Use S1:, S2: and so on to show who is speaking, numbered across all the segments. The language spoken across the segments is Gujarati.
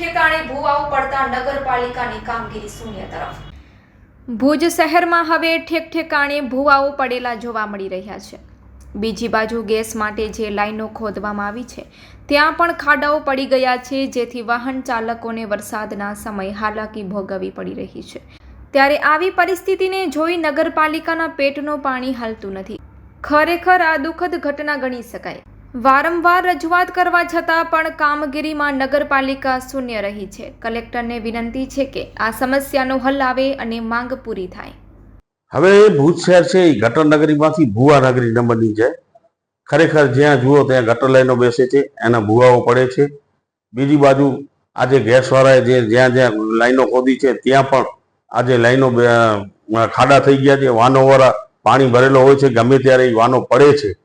S1: ઠેકાણે ભૂવાઓ પડતા નગરપાલિકાની કામગીરી શૂન્ય તરફ. ભુજ શહેરમાં હવે ઠેક ઠેકાણે ભૂવાઓ પડેલા જોવા મળી રહ્યા છે. બીજી બાજુ ગેસ માટે જે લાઈનો ખોદવામાં આવી છે, ત્યાં પણ ખાડાઓ પડી ગયા છે, જેથી વાહન ચાલકોને વરસાદના સમય હાલાકી ભોગવવી પડી રહી છે. ત્યારે આવી પરિસ્થિતિને જોઈ નગરપાલિકાના પેટનું પાણી હાલતું નથી. ખરેખર આ દુઃખદ ઘટના ગણી શકાય. વારંવાર રજૂઆત કરવા છતાં પણ કામગીરીમાં નગરપાલિકા શૂન્ય રહી છે. કલેક્ટરને વિનંતી છે કે આ સમસ્યાનો હલ આવે અને માંગ પૂરી થાય.
S2: હવે ભુજ શહેર છે, એ ગટર નગરીમાંથી ભુવા નગરી ન બની જાય. ખરેખર જ્યાં જુઓ ત્યાં ગટર લાઈનો બેસે છે, એના ભુવાઓ પડે છે. બીજી બાજુ આજે ગેસવાળાએ જે જ્યાં જ્યાં લાઈનો ખોદી છે, ત્યાં પણ આજે લાઈનો ખાડા થઈ ગયા છે. વાનોવાળા પાણી ભરેલો હોય છે, ગમે ત્યારે એ વાનો પડે છે.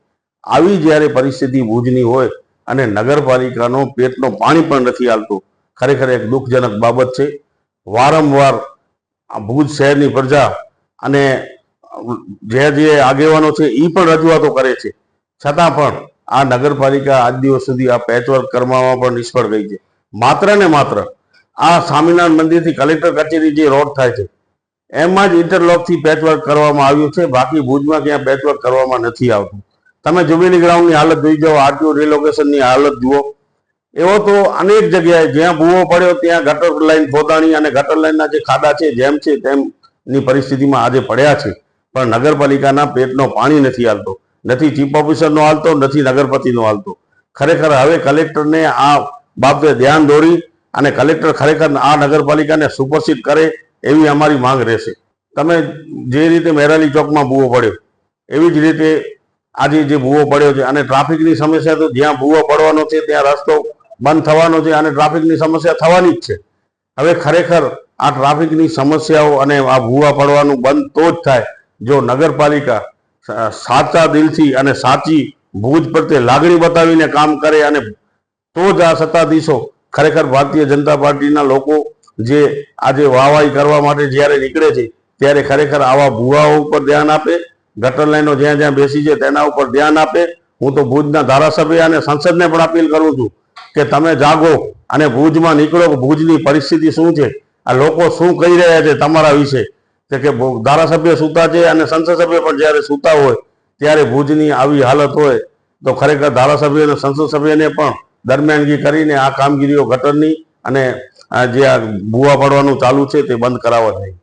S2: આવી જ્યારે પરિસ્થિતિ ભુજની હોય અને નગરપાલિકાનો પેટનો પાણી પણ નથી આવતું ખરેખર એક દુઃખજનક બાબત છે. વારંવાર ભુજ શહેરની પ્રજા અને જે જે આગેવાનો છે એ પણ રજૂઆતો કરે છે. છતાં પણ આ નગરપાલિકા આજ દિવસ સુધી આ પેચવર્ક કરવામાં પણ નિષ્ફળ ગઈ છે. માત્ર ને માત્ર આ સ્વામિનારાયણ મંદિરથી કલેક્ટર કચેરી જે રોડ થાય છે, એમાં જ ઇન્ટરલોકથી પેચવર્ક કરવામાં આવ્યું છે. બાકી ભુજમાં ક્યાં પેચવર્ક કરવામાં નથી આવતું. તમે જુબેલી ગ્રાઉન્ડની હાલત જોઈ જાઓ, આરટીઓ રિલોકેશનની હાલત જુઓ. એવો તો અનેક જગ્યાએ જ્યાં ભૂવો પડ્યો, ત્યાં ગટર લાઈન ખોદાણી અને ગટર લાઈનના જે ખાડા છે, જેમ છે તેમની પરિસ્થિતિમાં આજે પડ્યા છે. પણ નગરપાલિકાના પેટનો પાણી નથી હાલતો, નથી ચીફ ઓફિસરનો હાલતો, નથી નગરપતિનો હાલતો. ખરેખર હવે કલેક્ટરને આ બાબતે ધ્યાન દોરી અને કલેક્ટર ખરેખર આ નગરપાલિકાને સુપરસીડ કરે એવી અમારી માંગ રહેશે. તમે જે રીતે મેરાલી ચોકમાં ભૂવો પડ્યો, એવી જ રીતે આજે જે ભૂવો પડ્યો છે અને ટ્રાફિકની સમસ્યા તો જ્યાં ભૂવો પડવાનો છે, ત્યાં રસ્તો બંધ થવાનો છે અને ટ્રાફિકની સમસ્યા થવાની જ છે. હવે ખરેખર આ ટ્રાફિકની સમસ્યાઓ અને આ ભૂવા પડવાનું બંધ તો જ થાય. જો નગરપાલિકા સાચા દિલથી અને સાચી ભુજ પ્રત્યે લાગણી બતાવીને કામ કરે અને તો જ આ સત્તાધીશો ખરેખર ભારતીય જનતા પાર્ટીના લોકો જે આજે વાહવાહી કરવા માટે જ્યારે નીકળે છે, ત્યારે ખરેખર આવા ભૂવાઓ ઉપર ધ્યાન આપે ગટર લાઈનો જ્યાં જ્યાં બેસી છે તેના ઉપર ધ્યાન આપે. હું તો ભુજના ધારાસભ્ય અને સંસદને પણ અપીલ કરું છું કે તમે જાગો અને ભુજમાં નીકળો ભુજની પરિસ્થિતિ શું છે? આ લોકો શું કહી રહ્યા છે તમારા વિશે? તે કે ધારાસભ્ય સૂતા છે અને સંસદ સભ્ય પણ જ્યારે સૂતા હોય, ત્યારે ભુજની આવી હાલત હોય, તો ખરેખર ધારાસભ્ય અને સંસદ સભ્યને પણ દરમિયાનગી કરીને આ કામગીરીઓ ગટરની અને જે આ ભૂવા પડવાનું ચાલુ છે તે બંધ કરાવવા જોઈએ.